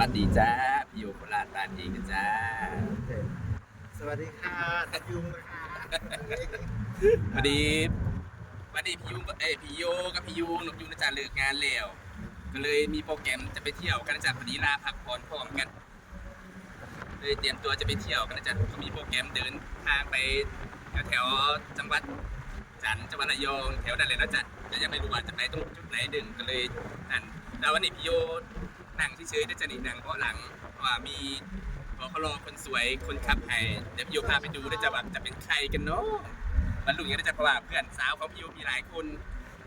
วัสดีจ้าพี่โยโคราชบ้านเองนะจ้าสวัสดีค่ะทัดยุงนะคะพอดีวันนี้พี่ยูก็เอ้ยพี่โยกับพี่ยูนกยูงนะจ๊ะเลิกงานแล้วก็เลยมีโปรแกรมจะไปเที่ยวกันนะจ๊ะพอดีลาพักผ่อนพร้อมกันเลยเตรียมตัวจะไปเที่ยวกันนะจ๊ะก็มีโปรแกรมเดินทางไปแถวๆจังหวัดจันทร์จังหวัดระยองแถวนั้นเลยนะจ๊ะแต่ยังไม่รู้ว่าจะไปตรงจุดไหนดึงก็เลยนั่นแล้ววันนี้พี่โย นั่งเฉยๆนะจ๊ะนี่นั่งเบาะหลังเพราะว่ามีพอเขารอคนสวยคนขับให้เดี๋ยวพี่โยพาไปดูนะจ๊ะว่าจะเป็นใครกันเนาะมันลุ้นกันนะจ๊ะเพราะว่าเพื่อนสาวของพี่ยูมีหลายคน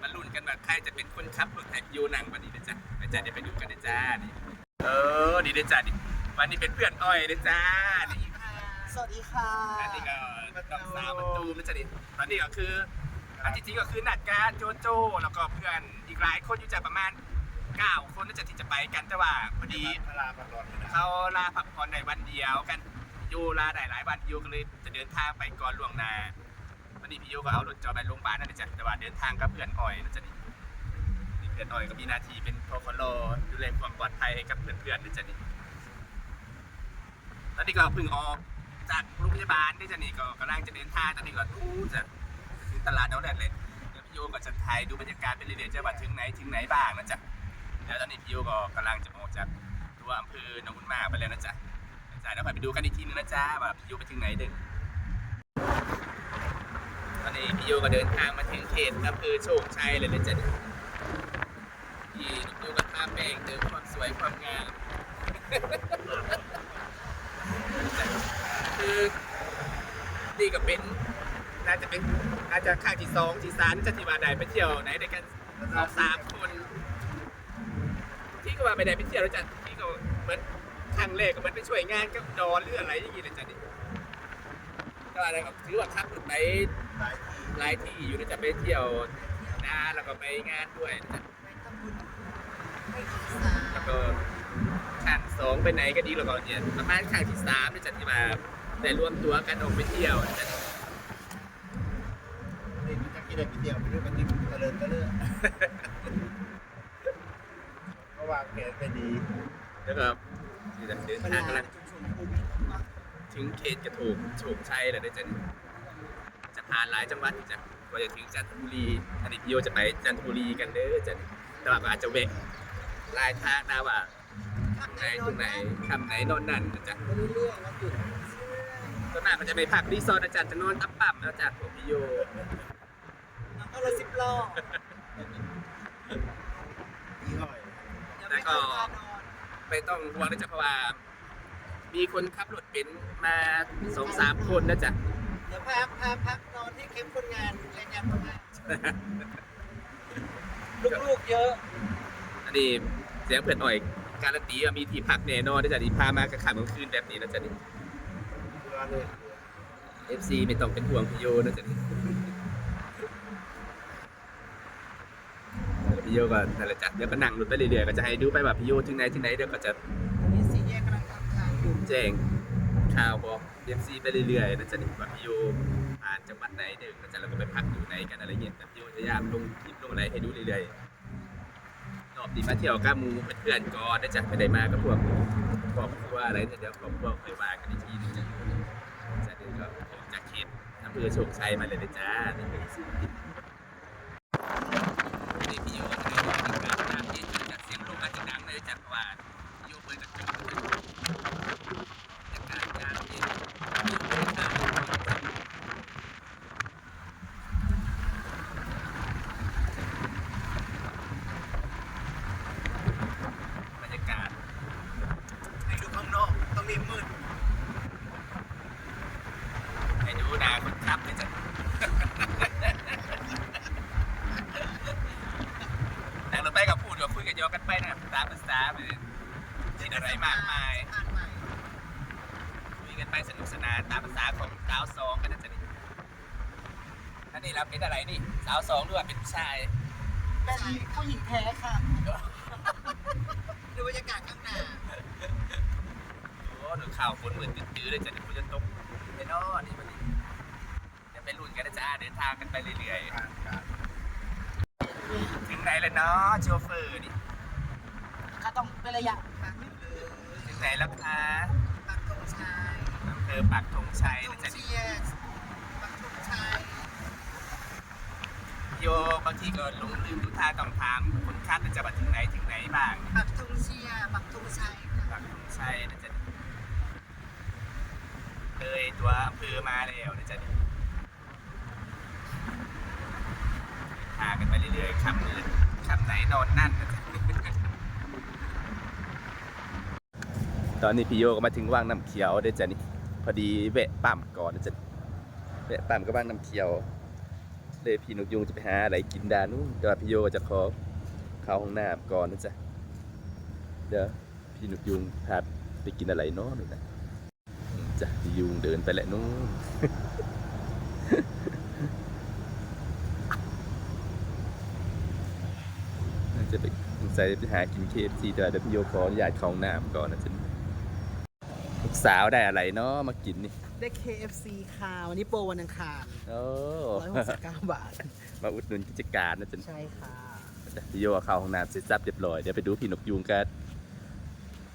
มันลุ้นกันว่าใครจะเป็นคนขับรถไถพี่ยูหนังวันนี้นะจ๊ะนะจ๊ะเดี๋ยวไปดูกันนะจ๊ะนี่เออนี่นะจ๊ะนี่วันนี้เป็นเพื่อนอ้อยนะจ๊ะนี่สวัสดีค่ะอันนี้ก็น้องสาวมันตูมนะจ๊ะนี่ตอนนี้ก็คืออันที่จริงก็คือนัดการโจโจแล้วก็เพื่อนอีกหลายคนอยู่จะประมาณ 9 คนนะจ๊ะที่จะไปกันแต่ว่าพอดีพลาพักร้อนนะเขาลาพักผ่อนในวันเดียวกันยูลาได้หลายวันยูก็เลยจะเดินทางไปก่อนล่วงหน้าวันนี้พี่ยูก็เอารถจอดไปโรงพยาบาลนั่นแหละจ้ะแต่ว่าเดินทางกับเพื่อนอ้อยนะจ๊ะนี่นี่เพื่อนอ้อยก็มีหน้าที่เป็นพอคโลดูแลความปลอดภัยให้กับเพื่อนๆนะจ๊ะนี่ตอนนี้ก็เพิ่งออกจากโรงพยาบาลนี่จ้ะนี่ก็กำลังจะเดินทางตอนนี้ก็อู้จะถึงตลาดน้องแดดเลยเดี๋ยวพี่ยูก็จะถ่ายดูบรรยากาศไปเรื่อยๆจะว่าถึงไหนถึงไหนบ้างนะจ๊ะ แล้วตอนนี้พี่โยก็กำลังจะออกจากตัวอำเภอหนองบุญมากไปแล้วนะจ๊ะนะจ๊ะแล้วไปดูกันอีกทีนึงนะจ๊ะว่าพี่โยไปถึงไหนดึงตอนนี้พี่โยก็เดินทางมาถึงเขตอำเภอโชคชัยเลยนะจ๊ะที่ลูก็ทาแป้งเติมความสวยความงามคือนี่ก็เป็นน่าจะเป็นน่าจะข้างที่สองที่สามจะที่ว่าได้ไปเที่ยวไหนด้วยกันสองสามคนี่ก็ว่าไปไหนไปเที่ยวแล้วจ้ะที่ก็เหมือนครั้งแรกก็เหมือนไปช่วยงานกับดอนหรืออะไรอย่างงี้เลยจ้ะนี่ก็อะไรก็ถือว่าขับรถไปหลายทีหลายที่อยู่นะจ๊ะไปเที่ยวนาแล้วก็ไปงานด้วยนะจ๊ะแล้วก็ครั้งสองไปไหนก็ดีแล้วก็เนี่ยประมาณครั้งที่สามนะจ๊ะที่มาได้รวมตัวกันออกไปเที่ยวนะจ๊ะนี่มันจะกินอะไรไปเดียวไปด้วยกันที่ตะเลินตะเลิ นก็วางแผนไปดีแล้วก็นี่จ้ะเดินทางกำลังถึงเขตกระถูกโฉกชัยเลยนะจ๊ะจะผ่านหลายจังหวัดจ้ะกว่าจะถึงจันทบุรีอันนี้พี่โยจะไปจันทบุรีกันเด้อจ้ะแต่ว่าก็อาจจะเวกลายทางนะว่าตรงไหนตรงไหนคำไหนนอนนั่นนะจ๊ะเรื่อนหนมาก็จะไปพักรีสอร์ทอาจารย์จะนอนตับปั่มแล้วจ้ะผมพี่โยแล้วก็เลยสิบล้อ ก็ไม่ต้องห่วงนะจ๊ะเพราะว่า มีคนขับรถเป็นซ์มาสองสามคนนะจ๊ะ เดี๋ยวพาพาพักนอนที่เข็มคนงานแรงงานคนงานลูกๆเยอะ อันนี้เสียงเพื่อนหน่อยการันตีว่ามีที่พักแน่นอนนะจ๊ะนี่พามากระขำกลางคืนแบบนี้นะจ๊ะนี่เรือเลย FC ไม่ต้องเป็นห่วงพี่โยนะจ๊ะนี่แล้ว พี่โยก็นั่นแหละจ้ะเดี๋ยวก็นั่งรถไปเรื่อยๆก็จะให้ดูไปว่าพี่โยถึงไหนถึงไหนเดี๋ยวก็จะวันนี้สี่แยกกำลังทำทางอยู่แจ้งข่าวบอก FC ไปเรื่อยๆนะจ๊ะนี่ว่าพี่โยผ่านจังหวัดไหนเดินก็จะเราก็ไปพักอยู่ไหนกันอะไรเงี้ยแต่พี่โยจะยามลงคลิปลงอะไรให้ดูเรื่อยๆรอบนี้มาเที่ยวกับมูเป็นเพื่อนก่อนนะจ๊ะไม่ได้มากับพวกครอบครัวอะไรเนี่เดี๋ยวครอบครัวค่อยว่ากันอีกทีนึงนะจ๊ะเดี๋ยวก็ออกจากเขตอำเภอโชคชัยมาเลยนะจ๊ะนี่เป็นสิ่งที่พี่โยก็จะได้บอกถึงการทำที่จากเสียงลมอาจจะดังเลยจากเพราะว่าพี่โยเปิดกระจกจากการงานที่พี่โยไม่ได้ทำ บรรยากาศ ให้ดูข้างนอกต้องมีมืด ให้ดูหนาคนขับเลยจ้ะนั่งรถไปกับพูดกับคุยกันโยอกันไปนะตามภาษาไป คิดอะไรมากมายคุยกันไปสนุกสนานตามภาษาของสาวสองกันนะจ๊ะนี่อันนี้เราเป็นอะไรนี่ สาวสองหรือว่าเป็นผู้ชายเป็นผู้หญิงแท้ค่ะดูบรรยากาศข้างหน้าโอ้ดูข่าวฝนเหมือนตื้อๆเลยจ้ะเดี๋ยวฝนจะตกไปนอนนี่มันนี่เดี๋ยวไปลุ้นกันนะจ๊ะเดินทางกันไปเรื่อยๆถึงไหนแล้วเนาะโชเฟอร์นี่ก็ต้องเป็นระยะ ทางนิดนึงไหนแล้วคะปักธงชัยอำเภอปักธงชัยธนะงจ๊ะเชียร์ปักธงชัยโยบางทีก็หลงลืมดูทางต้องถามคนคัดว่าจะมาถึงไหนถึงไหนบ้างปักธงเชียร์ปักธงชัยค่ะปักธงชัยนะจ๊ะเลยตัวอำเภอมาแล้วนะจ๊ะพากันไปเรื่อยๆคำเลยคำไหนนอนนั่นนะจ๊ะ ตอนนี้พี่โยก็มาถึงว่างน้ำเขียวเด้จ้ะนี่พอดีแวะปั๊มก่อนนะจ๊ะแวะปั๊มก็ว่างน้ำเขียวเลยพี่นกยุงจะไปหาอะไรกินดานู่นแต่ว่าพี่โยก็จะขอเข้าห้องน้ำก่อนนะจ๊ะเดี๋ยวพี่นกยุงพาไปกินอะไรเนาะนี่นะจ้ะพี่ยุงเดินไปแหละนู่นน่าจะไปสงสัยไปหากินเคฟซีแต่ว่าเดี๋ยวพี่โยขออนุญาตเข้าห้องน้ำก่อนนะจ๊ะ กสาวได้อะไรเนาะมากินนี่ ได้ KFC ค่ะวันนี้โปรวันอังคารโอ้ 169 บาท มาอุดหนุนกิจการนะจ๊ะใช่ค่ะพี่โยเข้าห้องน้ำเสร็จสับเรียบร้อย เดี๋ยวไปดูพี่นกยูงกัน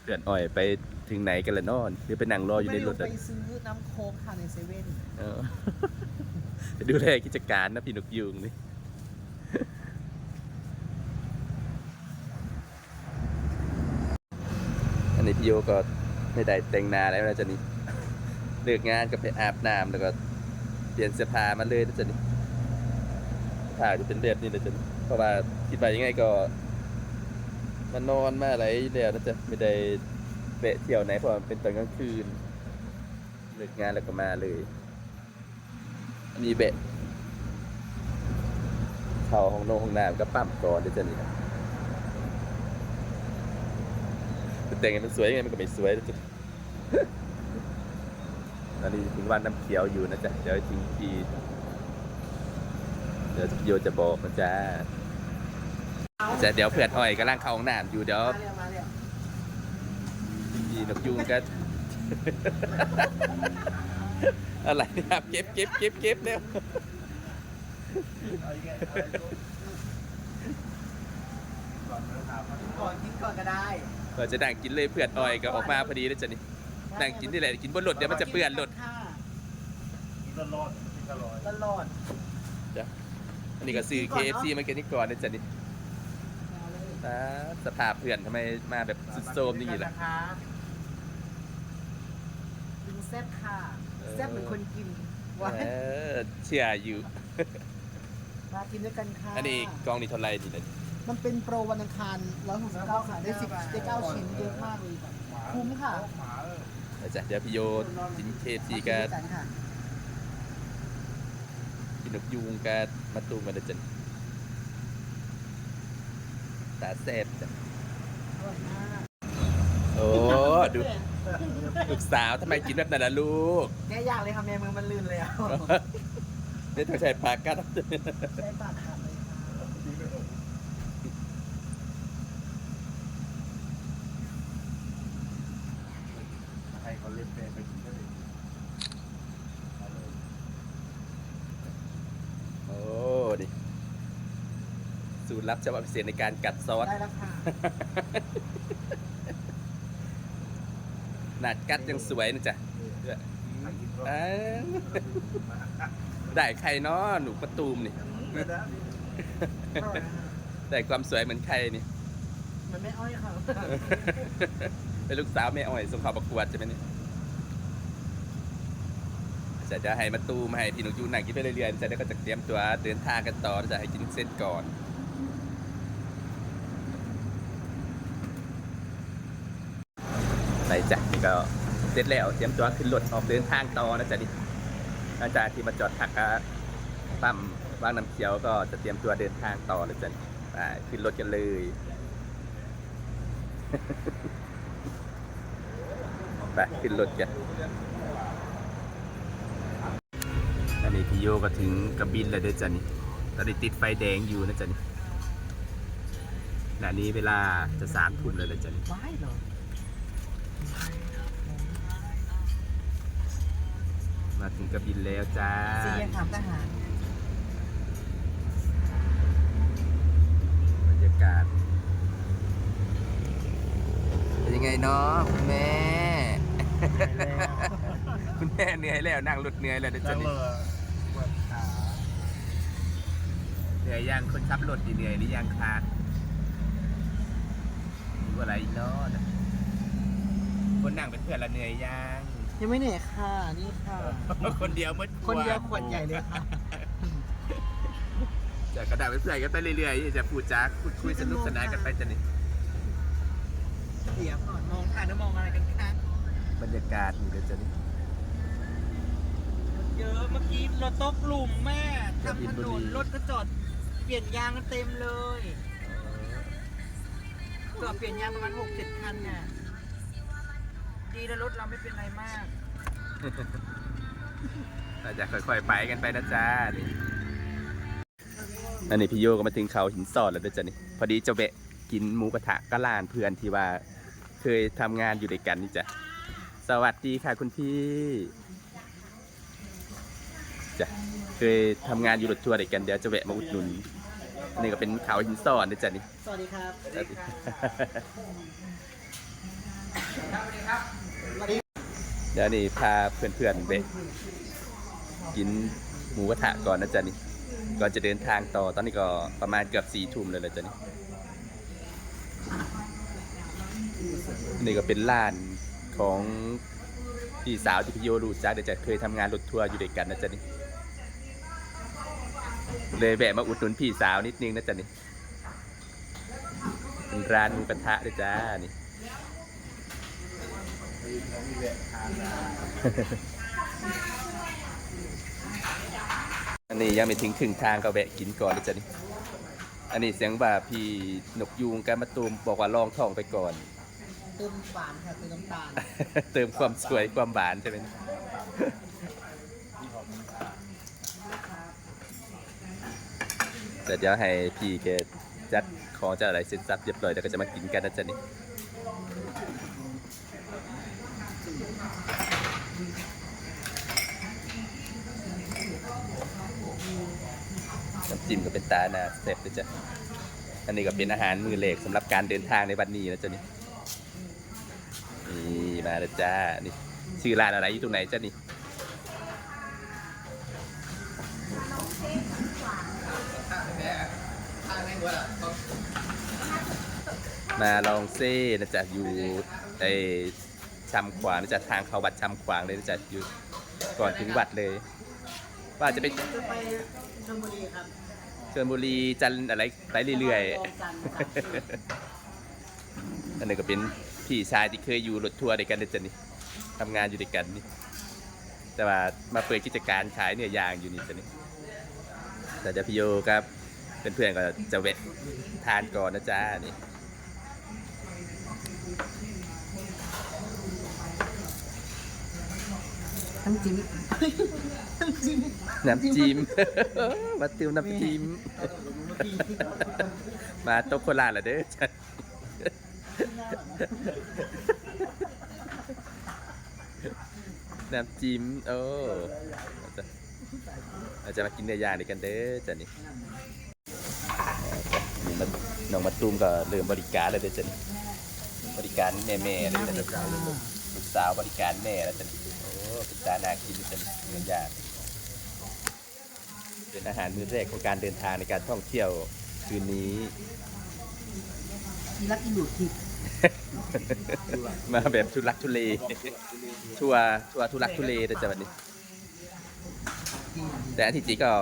เดือนอ้อยไปถึงไหนกันละนอนหรือไปนั่งรออยู่ในรถไม่อะได้ไปซื้อน้ำโค้กค่ะในเซเว่นเออ ไปดูแลกิจการนะพี่นกยูงนี่ อันนี้พี่โยก็ ไม่ได้แต่งหน้าแล้วนะจ๊ะนี่เลิกงานก็ไปอาบน้ำแล้วก็เปลี่ยนเสื้อผ้ามาเลยนะจ๊ะนี่ผ้าจะเป็นแบบนี้นะจ๊ะนี่เพราะว่าคิดไปยังไงก็มานอนมาอะไรแล้วนะจ๊ะไม่ได้แวะเที่ยวไหนเพราะมันเป็นตอนกลางคืนเลิกงานแล้วก็มาเลยอันนี้แบะเข้าห้องนงห้องน้ำก็ปั๊มก่อนเดี๋ยวจะนี่ แต่งให้มันสวยยังไงมันก็ไม่สวยนะจ๊ะตอนนี้ถึงวันน้ำเขียวอยู่นะจ๊ะเดี๋ยวทิ้งทีเดี๋ยวโยจะบอกนะจ๊ะจะเดี๋ยวเพื่อนอ้อยกำลังเข้าห้องน้ำอยู่เดี๋ยวพี่นกยุงก็อะไรนะครับเก็บเก็บเก็บเก็บเร็วก่อนกินก่อนก็ได้ เราจะนั่งกินเลยเพื่อนอ้อยก็ออกมาพอดีแล้วจ้ะนี่นั่งกินที่ไหนกินบนรถเดี๋ยวมันจะเปื้อนรถค่ะกินตลอดกินตลอดตลอดอันนี้ก็ซื้อ KFC มากินนี่ก่อนนะจ๊ะนี่เอาเลยอ่าสภาพเพื่อนทำไมมาแบบสุดโทรมนี่ล่ะนะคะกินแซ่บค่ะเออแซ่บเหมือนคนกินว่าเออเชื่ออยู่มากินด้วยกันค่ะอันนี้กองนี่เท่าไหรนี่นะ มันเป็นโปรวันอังคาร169ค่ะได้10ได้9ชิ้นเยอะมากเลยค่ะคุ้มค่ะหมาเออเอาจ้ะเดี๋ยวพี่โยกิน KFC มากักินด้วยกันค่ะกินนกยูงกับมาตูมกันนะจ๊ะตาแซ่บจ้ะอร่อยมากโอ้ดูลูกสาวทำไมกินแบบนั้นล่ะลูกแค่อยากเลยค่ะแม่มือมันลื่นเลยอะนี่ต้องใช้ปากกัดใช้ปากขาดเลยค่ะ กินไม่ออกให้เขาเล่นเป็นไปกินก็ได้เอาเลย โอ้ดิสูตรลับฉบับพิเศษในการกัดซอสได้แล้วค่ะหนาดกัดยังสวยนะจ๊ะใครกินก็อ้าวได้ใครเนาะหนูประตูมนี่ไม่ได้อร่อยนะคะได้ความสวยเหมือนใครนี่ มันไม่อ้อยค่ะ เป็นลูกสาวแม่อ้อยส่งเข่าวประกวดใช่ไหมนี่ จะจะให้มาตูมให้พี่หนุยูหนังกินไปเรื่อยๆจะได้ก็จะเตรียมตัวเดินทางกันต่อจะให้กินเส้นก่อนไปจ้ะนี่ก็เสร็จแล้วเตรียมตัวขึ้นรถออกเดินทางต่อนะจ๊ะดิหลังจากที่มาจอดพักปั๊มว่างน้ำเขียวก็จะเตรียมตัวเดินทางต่อเลยจ้ะไปขึ้นรถกันเลยไปขึ้นรถกัน โยก็ถึงกระบินแล้วเด้อจ้ะนี่ตอนนี้ติดไฟแดงอยู่นะจ๊ะนี่ขณะนี้เวลาจะสามทุ่มเลยเลยจ้ะนี่ว้ายเหรอมาถึงกระบินแล้วจ้าซีเรียนถามทหารบรรยากาศเป็นยังไงเนาะคุณแม่ คุณแม่เหนื่อยแล้วนั่งรถเหนื่อยแล้วเดี๋ยวจัจะนี่ เนื่อยยังคนขับรถเหนื่อยหรือยังคะหรืออะไรอีกเนาะคนนั่งเป็นเพื่อนละเหนื่อยยังยังไม่เหนื่อยค่ะ นี่ค่ะ คนเดียวมืดคนเดียวขวดใหญ่เลยค่ะจะกระดาษเป็นเพื่อนกันไปเรื่อยๆจะพูดจาพูดคุยสนุกสนานกันไปจะนี่เดี๋ยวก่อนมองค่ะแล้วมองอะไรกันคะบรรยากาศนี่เดี๋ยวจะนี่เยอะเมื่อกี้รถตกหลุมแม่ทำถนนรถก็จอด เปลี่ยนยางกันเต็มเลยจอดเปลี่ยนยางประมาณหกเจ็ดคันน่ะ ดีนะรถเราไม่เป็นไรมาก เราจะค่อยๆไปกันไปนะจ๊ะนี่อันนี้พี่โยก็มาถึงเขาหินสอดแล้วด้วยจ้ะนี่ พอดีจะแวะกินหมูกระทะก็ลานเพื่อนที่ว่า เคยทำงานอยู่ด้วยกันนี่จ้ะ สวัสดีค่ะคุณพี่จ้ะเคยทำงานอยู่รถทัวร์ด้วยกันเดี๋ยวจะแวะมาอุดหนุน นี่ก็เป็นเขาหินสอดด้วยจ้ะนี่สวัสดีครับ สวัสดีเดี๋ยวนี่พาเพื่อนๆไปกินหมูกระทะก่อนนะจ๊ะนี่ก่อนจะเดินทางต่อตอนนี้ก็ประมาณเกือบสี่ทุ่มเลยแหละจ๊ะนี่นี่ก็เป็นร้านของพี่สาวที่พี่โยรู้จักเดี๋ยวจะเคยทำงานรถทัวร์อยู่ด้วยกันนะจ๊ะนี่ เลยแวะมาอุดหนุนพี่สาวนิดนึงนะจ๊ะนี่เป็นร้านหมูกระทะด้วยจ้านี่มีแหวะทานได้อันนี้ยังไม่ถึงถึงทางก็แวะกินก่อนเลยจ้ะนี่อันนี้เสียงว่าพี่นกยูงกันมาตูมบอกว่าลองท่องไปก่อนเติมฝานค่ะเติมน้ำตาล เติมความสวยความหวานใช่ไหม แต่เดี๋ยวให้พี่แกจัดของจัดอะไรเสร็จสับเรียบร้อยแล้วก็จะมากินกันนะจ๊ะนี่น้ำจิ้มก็เป็นตาหนาเสร็จเลยจ้ะอันนี้ก็เป็นอาหารมือเหล็กสำหรับการเดินทางในวันนี้นะจ๊ะนี่นี่มาแล้วจ้านี่ชื่อร้านอะไรอยู่ตรงไหนจ้ะนี่ มาลองเซ่นะจ๊ะอยู่ในชำขวางนะจ๊ะทางเขาวัดชำขวางเลยนะจ๊ะอยู่ก่อนถึงวัดเลย ว่าจะไปจะไปชลบุรีครับชลบุรีจันทร์อะไรไปเรื่อยคลองจันทร์ครับๆอันนี้ก็เป็นพี่ชายที่เคยอยู่รถทัวร์ด้วยกันเลยจ้ะนี่ทำงานอยู่ด้วยกันนี่แต่ว่ามาเปิดกิจการขายเนื้อยางอยู่นี่จ้ะนี่แต่เดี๋ยวพี่โยครับเพื่อนๆก็จะแวะทานก่อนนะจ๊ะนี่ น้ำจิ้มน้ำจิ้มน้ำจิ้มมาติวน้ำจิ้มมาโต๊ะโคราชละเด้อจ้ะน้ำจิ้มโอ้เราจะเราจะมากินเนื้อย่างด้วยกันเด้อจ้ะนี่นี่มันน้องมาตูมก็เริ่มบริการแล้วเด้อจ้ะนี่บริการแม่ๆเลยจ้ะนี่ลูกสาวบริการแม่แล้วจ้ะนี่โอ้เป็นตานากินเลยจ้ะนี่เนื้อย่าเป็นอาหารมื้อแรกของการเดินทางในการท่องเที่ยวคืนนี้กีรักอีดูดทิพย์มาแบบทุลักทุเลทัวร์ทัวร์ทุลักทุเลแต่จะวันนี้ แต่อันที่จริงก็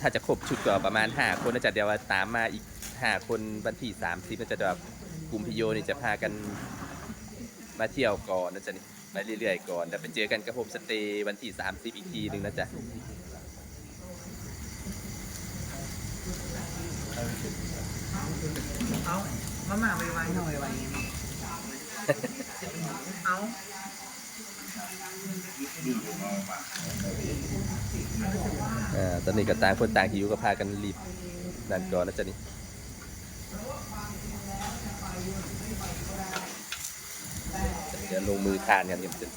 ถ้าจะครบชุดก็ประมาณ 5 คนน่าจะเดี๋ยวว่าตามมาอีก 5 คนวันที่30น่าจะแบบกลุ่มพิโยนี่จะพากันมาเที่ยวก่อนนะจ๊ะนี่ เรื่อยๆก่อนเดี๋ยวไปเจอกันกับโฮมสเตย์วันที่ 30 อีกทีหนึ่งนะจ๊ะเอามามาไวๆหน่อยไวเอาอ่าตอนนี้ก็ต่างคนต่างหิวก็พากันรีบนั่นก่อนนะจ๊ะนี่ เดี๋ยวลงมือทานกันเดี๋ยวจะ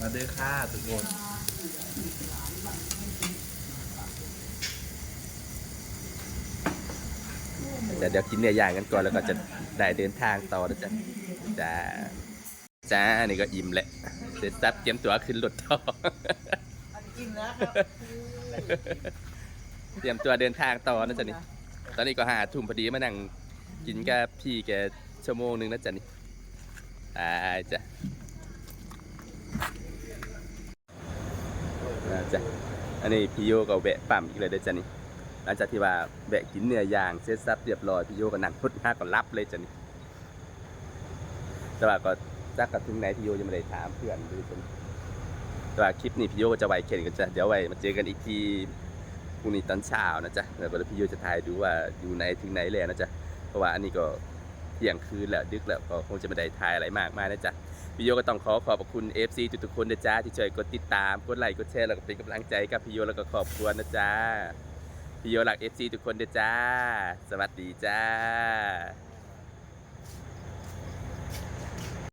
มาเด้อค่ะทุกคนเดี๋ยวเดี๋ยวกินเนื้อย่างกันก่อนแล้วก็จะได้เดินทางต่อนะจ๊ะจ้าจ้านี่ก็อิ่มแหละเสร็จสับเตรียมตัวขึ้นรถต่ออันนี้อิ่มแล้วครับเตรียมตัวเดินทางต่อนะจ๊ะนี่ตอนนี้ก็หาทุ่มพอดีมานั่งกินกับพี่แกชั่วโมงหนึงนะจ๊ะนี่ อ่าจ้ะนะจ๊ะอันนี้พี่โยก็แวะปั๊มอีกเลยเด้จ้ะนี่หลังจากที่ว่าแวะกินเนื้อย่างเสร็จสับเรียบร้อยพี่โยก็นั่งพุดห้าก็รับเลยจ้ะนี่แต่ว่าก็จักกับถึงไหนพี่โยยังไม่ได้ถามเพื่อนดูจ้ะนี่แต่ว่าคลิปนี้พี่โยก็จะไว้แค่นี้ก็จะเดี๋ยวไว้มาเจอกันอีกทีพรุ่งนี้ตอนเช้านะจ๊ะแล้วก็พี่โยจะถ่ายดูว่าอยู่ไหนถึงไหนแล้วนะจ๊ะเพราะว่าอันนี้ก็ เที่ยงคืนแล้วดึกแล้วก็คงจะไม่ได้ถ่ายอะไรมากมายนะจ๊ะพี่โยก็ต้องขอขอบคุณ FC ทุกๆคนนะจ๊ะที่ช่วยกดติดตามกดไลค์กดแชร์แล้วก็เป็นกำลังใจกับพี่โยแล้วก็ขอบคุณนะจ๊ะพี่โยหลัก FC ทุกคนนะจ๊ะสวัสดีจ้า